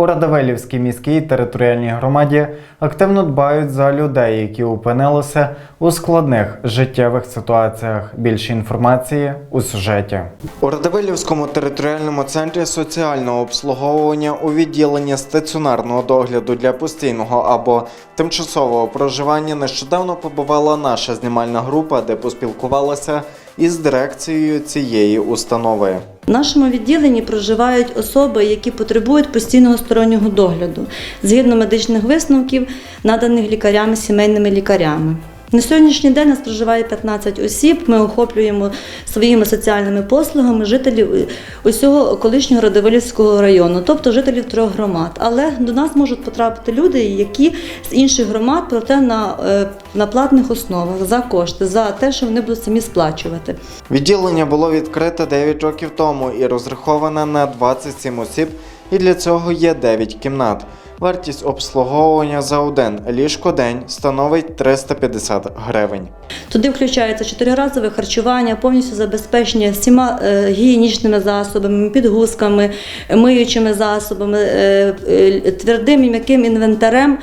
У Радовелівській міській територіальній громаді активно дбають за людей, які опинилися у складних життєвих ситуаціях. Більше інформації у сюжеті. У Радовелівському територіальному центрі соціального обслуговування у відділенні стаціонарного догляду для постійного або тимчасового проживання нещодавно побувала наша знімальна група, де поспілкувалася із дирекцією цієї установи. В нашому відділенні проживають особи, які потребують постійного стороннього догляду згідно медичних висновків, наданих лікарями, сімейними лікарями. На сьогоднішній день нас проживає 15 осіб. Ми охоплюємо своїми соціальними послугами жителів е, усього колишнього Радивилівського району, тобто жителів трьох громад. Але до нас можуть потрапити люди, які з інших громад, проте на, е, на платних основах за кошти, за те, що вони будуть самі сплачувати. Відділення було відкрите 9 років тому і розраховане на 27 осіб, і для цього є 9 кімнат. Вартість обслуговування за один ліжко-день становить 350 гривень. Туди включається чотириразове харчування, повністю забезпечення всіма е, гігієнічними засобами, підгузками, миючими засобами, е, е, твердим і м'яким інвентарем,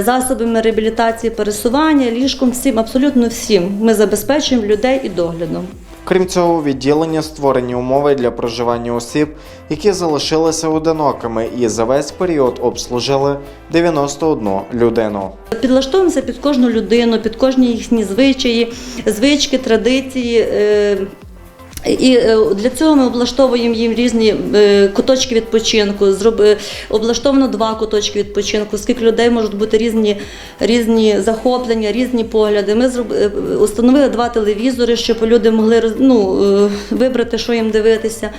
засобами реабілітації, пересування, ліжком, всім, абсолютно всім. Ми забезпечуємо людей і доглядом. Крім цього, у відділенні створені умови для проживання осіб, які залишилися одинокими і за весь період обслужили 91 людину. Підлаштовуємося під кожну людину, під кожні їхні звичаї, звички, традиції. Е, І е, для цього ми облаштовуємо їм різні е, куточки відпочинку. Зроби облаштовано два куточки відпочинку, оскільки людей можуть бути різні, різні захоплення, різні погляди. Ми е, установили два телевізори, щоб люди могли ну, е, вибрати, що їм дивитися.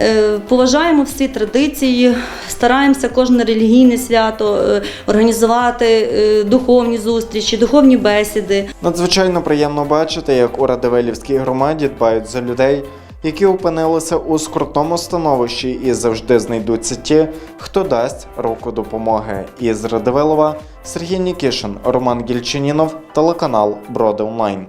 Е, Поважаємо всі традиції, стараємося кожне релігійне свято е, організувати е, духовні зустрічі, духовні бесіди. Надзвичайно приємно бачити, як у Радивилівській громаді дбають за людей, які опинилися у скрутному становищі і завжди знайдуться ті, хто дасть руку допомоги. Із Радивилова Сергій Нікішин, Роман Гільчинінов, телеканал Броди Онлайн.